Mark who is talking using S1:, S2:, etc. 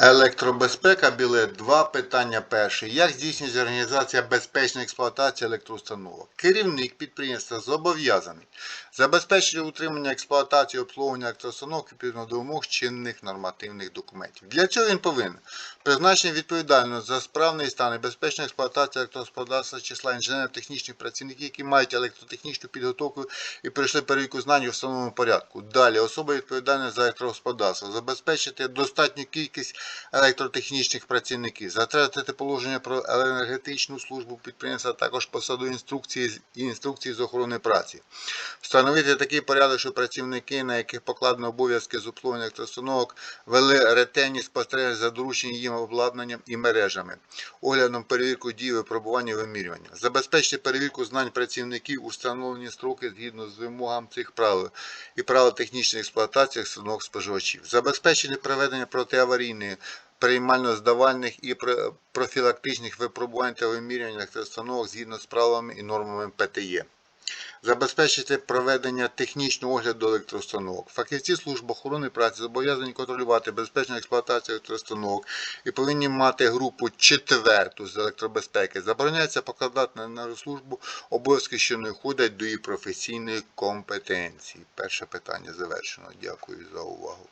S1: Електробезпека білет 2. Питання перше. Як здійснюється організація безпечної експлуатації електроустановок? Керівник підприємства зобов'язаний забезпечити утримання експлуатації обслуговування електроустановок відповідно до вимог чинних нормативних документів. Для цього він повинен призначення відповідального за справний стан і безпечну експлуатацію електрогосподарства числа інженерно-технічних працівників, які мають електротехнічну підготовку і пройшли перевірку знань у встановленому порядку. Далі особа відповідальна за електрогосподарство, забезпечити достатню кількість електротехнічних працівників, затвердити положення про енергетичну службу підприємства, також посаду інструкції і інструкції з охорони праці. Встановити такий порядок, що працівники, на яких покладено обов'язки з обслуговування електроустановок, вели ретельні спостереження за дорученням їм обладнанням і мережами, оглядом перевірку дій, випробування і вимірювання, забезпечити перевірку знань працівників у встановлені строки згідно з вимогам цих правил і правил технічної експлуатації установок споживачів, забезпечити проведення протиаварійної приймально-здавальних і профілактичних випробувань та вимірювань електроустановок згідно з правилами і нормами ПТЄ. Забезпечити проведення технічного огляду електроустановок. Фахівці служб охорони праці зобов'язані контролювати безпечну експлуатацію електроустановок і повинні мати групу четверту з електробезпеки. Забороняється покладати на службу обов'язки, що не входять до її професійної компетенції. Перше питання завершено. Дякую за увагу.